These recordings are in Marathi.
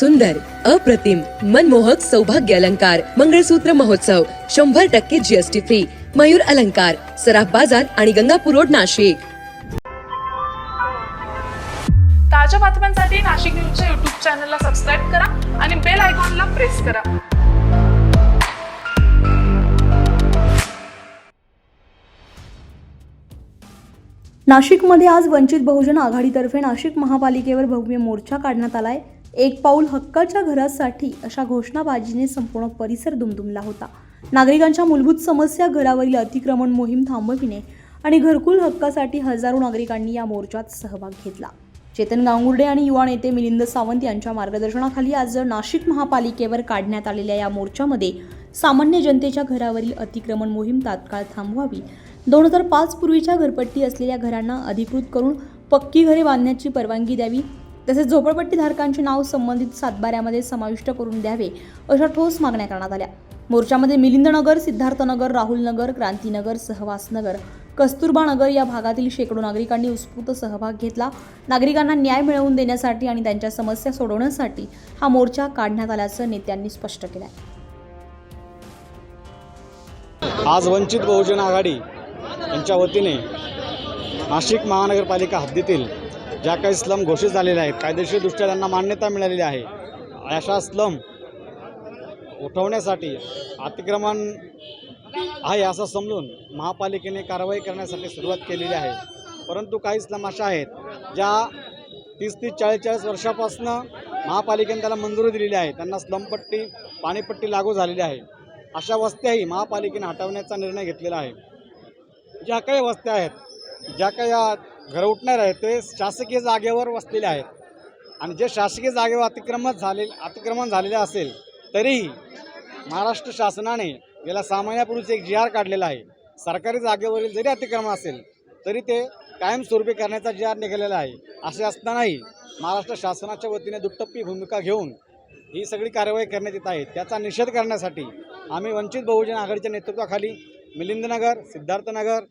सुंदर अप्रतिम मनमोहक सौभाग्य अलंकार मंगळसूत्र महोत्सव शंभर टक्के जीएसटी फ्री मयूर अलंकार सराफ बाजार आणि गंगापूर रोड नाशिक. ताज्या बातम्यांसाठी नाशिक न्यूजच्या युट्यूब चॅनलला सबस्क्राईब करा आणि बेल आयकॉनला प्रेस करा. नाशिकमध्ये आज वंचित बहुजन आघाडीतर्फे नाशिक महापालिकेवर भव्य मोर्चा काढण्यात आलाय. एक पाऊल हक्काच्या घरासाठी अशा घोषणाबाजीने संपूर्ण परिसर दुमदुमला होता. नागरिकांच्या मूलभूत समस्या घरावरील अतिक्रमण मोहीम थांबविणे आणि घरकुल हक्कासाठी हजारो नागरिकांनी या मोर्चात सहभाग घेतला. चेतन गांगुर्डे आणि युवा नेते मिलिंद सावंत यांच्या मार्गदर्शनाखाली आज नाशिक महापालिकेवर काढण्यात आलेल्या या मोर्चामध्ये सामान्य जनतेच्या घरावरील अतिक्रमण मोहीम तात्काळ थांबवावी दोन हजार पाच पूर्वीच्या घरपट्टी असलेल्या घरांना अधिकृत करून पक्की घरे बांधण्याची परवानगी द्यावी तसेच झोपडपट्टीधारकांचे नाव संबंधित सातबाऱ्यामध्ये समाविष्ट करून द्यावे अशा ठोस मागण्या करण्यात आल्या. मोर्चामध्ये मिलिंदनगर सिद्धार्थनगर राहुलनगर क्रांतीनगर सहवासनगर कस्तुरबा नगर या भागातील शेकडो नागरिकांनी उत्स्फूर्त सहभाग घेतला. नागरिकांना न्याय मिळवून देण्यासाठी आणि त्यांच्या समस्या सोडवण्यासाठी हा मोर्चा काढण्यात आल्याचं नेत्यांनी स्पष्ट केलं आहे आज वंचित बहुजन आघाडी यांच्या वतीने नाशिक महानगरपालिका हद्दीतील ज्या काही स्लम घोषित झालेल्या आहेत कायदेशीरदृष्ट्या त्यांना मान्यता मिळालेली आहे. अशा स्लम उठवण्यासाठी अतिक्रमण आहे असं समजून महापालिकेने कारवाई करण्यासाठी सुरुवात केलेली आहे. परंतु काही स्लम अशा आहेत ज्या तीस तीस चाळीस चाळीस वर्षापासनं महापालिकेने त्याला मंजुरी दिलेली आहे. त्यांना स्लमपट्टी पाणीपट्टी लागू झालेली आहे. अशा वस्त्याही महापालिकेने हटवण्याचा निर्णय घेतलेला आहे. ज्या काही वस्त्या आहेत ज्या काही या घरं उठणार आहेत ते शासकीय जागेवर वसलेले आहेत. आणि जे शासकीय जागेवर अतिक्रमण झाले अतिक्रमण झालेले असेल तरीही महाराष्ट्र शासनाने गेल्या सहा महिन्यापूर्वीच एक जी आर काढलेला आहे. सरकारी जागेवरील जरी अतिक्रमण असेल तरी ते कायमस्वरूपी करण्याचा जी आर निघालेला आहे. असे असतानाही महाराष्ट्र शासनाच्या वतीने दुटप्पी भूमिका घेऊन ही सगळी कारवाई करण्यात येत आहे. त्याचा निषेध करण्यासाठी आम्ही वंचित बहुजन आघाडीच्या नेतृत्वाखाली मिलिंदनगर सिद्धार्थनगर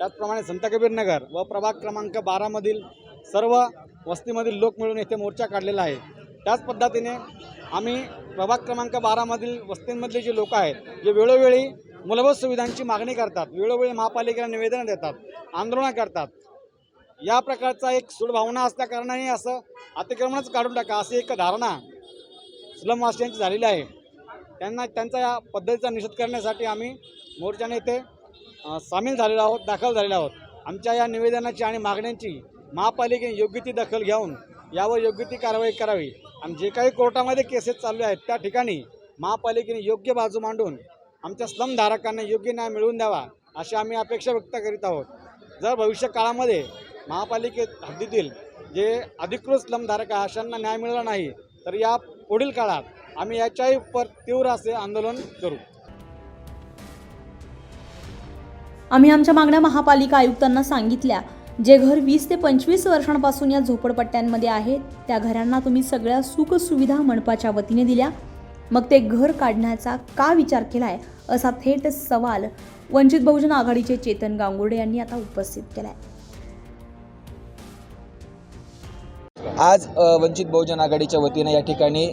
त्याचप्रमाणे संत कबीरनगर व प्रभाग क्रमांक बारामधील सर्व वस्तीमधील लोक मिळून येथे मोर्चा काढलेला आहे. त्याच पद्धतीने आम्ही प्रभाग क्रमांक बारामधील वस्तींमधले जे लोक आहेत जे वेळोवेळी मूलभूत सुविधांची मागणी करतात वेळोवेळी महापालिकेला निवेदनं देतात आंदोलनं करतात या प्रकारचा एक सूडभावना असल्याकारणाने असं अतिक्रमणच काढून टाका अशी एक धारणा स्लमवासियांची झालेली आहे. त्यांना त्यांचा या पद्धतीचा निषेध करण्यासाठी आम्ही मोर्चाने येथे सामील झालेलो आहोत दाखल झालेलो आहोत. आमच्या या निवेदनाची आणि मागण्यांची महापालिकेने योग्य ती दखल घेऊन यावर योग्य ती कारवाई करावी. आणि जे काही कोर्टामध्ये केसेस चालू आहेत त्या ठिकाणी महापालिकेने योग्य बाजू मांडून आमच्या स्लमधारकांना योग्य न्याय मिळवून द्यावा अशी आम्ही अपेक्षा व्यक्त करीत आहोत. जर भविष्य काळामध्ये महापालिकेत हद्दीतील जे अधिकृत स्लमधारक आहे अशांना न्याय मिळाला नाही तर या पुढील काळात आम्ही याच्याही पर तीव्र असे आंदोलन करू. आम्ही आमच्या मागण्या महापालिका आयुक्तांना सांगितल्या. जे घर वीस ते पंचवीस वर्षांपासून या झोपडपट्ट्यांमध्ये आहेत त्या घरांना तुम्ही सगळ्या सुखसुविधा मनपाच्या वतीने दिल्या. मग ते घर काढण्याचा का विचार केलाय? असा थेट सवाल वंचित बहुजन आघाडीचे चेतन गांगुर्डे यांनी आता उपस्थित केला आहे आज वंचित बहुजन आघाडीच्या वतीनं या ठिकाणी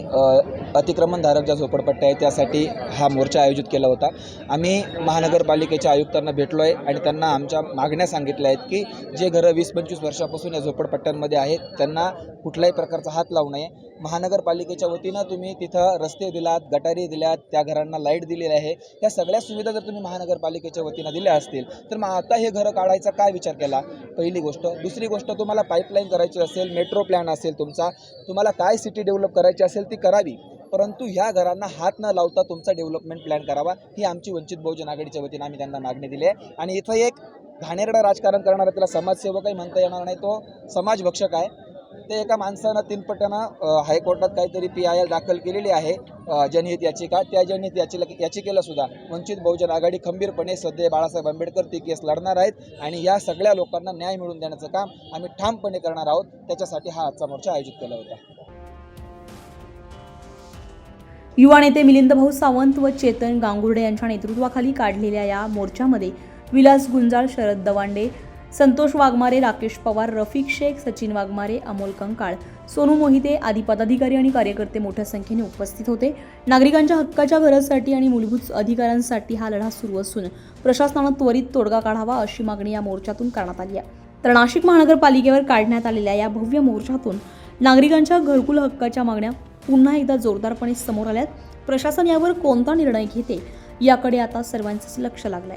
अतिक्रमणधारक ज्या झोपडपट्ट्या आहेत त्यासाठी हा मोर्चा आयोजित केला होता. आम्ही महानगरपालिकेच्या आयुक्तांना भेटलो आहे आणि त्यांना आमच्या मागण्या सांगितल्या आहेत की जे घरं वीस पंचवीस वर्षापासून या झोपडपट्ट्यांमध्ये आहेत त्यांना कुठल्याही प्रकारचा हात लावू नये. महानगरपालिकेच्या वतीनं तुम्ही तिथं रस्ते दिलात गटारी दिल्यात त्या घरांना लाइट दिलेली आहे. या सगळ्या सुविधा जर तुम्ही महानगरपालिकेच्या वतीनं दिल्या असतील तर मग आता हे घरं काढायचा काय विचार केला? पहिली गोष्ट. दुसरी गोष्ट तुम्हाला पाईपलाईन करायची असेल मेट्रो प्लॅन असेल तुमचा तुम्हाला काय सिटी डेव्हलप करायची असेल ती करावी. परंतु ह्या घरांना हात न लावता तुमचा डेव्हलपमेंट प्लॅन करावा ही आमची वंचित बहुजन आघाडीच्या वतीनं आम्ही त्यांना मागणी दिली आहे. आणि इथं एक घाणेरडं राजकारण करणारा त्याला समाजसेवकही म्हणता येणार नाही तो समाजभक्षक आहे. ते एका माणसानं तीनपट्ट्यानं हायकोर्टात काहीतरी पी आय एल दाखल केलेली आहे जनहित याचिका. त्या जनहित याचिका याचिकेला सुद्धा वंचित बहुजन आघाडी खंबीरपणे सध्या बाळासाहेब आंबेडकर ती केस लढणार आहेत आणि या सगळ्या लोकांना न्याय मिळवून देण्याचं काम आम्ही ठामपणे करणार आहोत. त्याच्यासाठी हा आजचा मोर्चा आयोजित केला होता. युवा नेते मिलिंद भाऊ सावंत व चेतन गांगुर्डे यांच्या नेतृत्वाखाली काढलेल्या या मोर्चामध्ये विलास गुंजाळ शरद दवांडे संतोष वाघमारे राकेश पवार रफिक शेख सचिन वाघमारे अमोल कंकाळ सोनू मोहिते आदी पदाधिकारी आणि कार्यकर्ते मोठ्या संख्येने उपस्थित होते. नागरिकांच्या हक्काच्या गरजसाठी आणि मूलभूत अधिकारांसाठी हा लढा सुरू असून प्रशासनानं त्वरित तोडगा काढावा अशी मागणी या मोर्चातून करण्यात आली आहे. तर नाशिक महानगरपालिकेवर काढण्यात आलेल्या या भव्य मोर्चातून नागरिकांच्या घरकुल हक्काच्या मागण्या पुन्हा एकदा जोरदारपणे समोर आल्यात. प्रशासन यावर कोणता निर्णय घेते याकडे आता सर्वांचंच लक्ष लागलंय.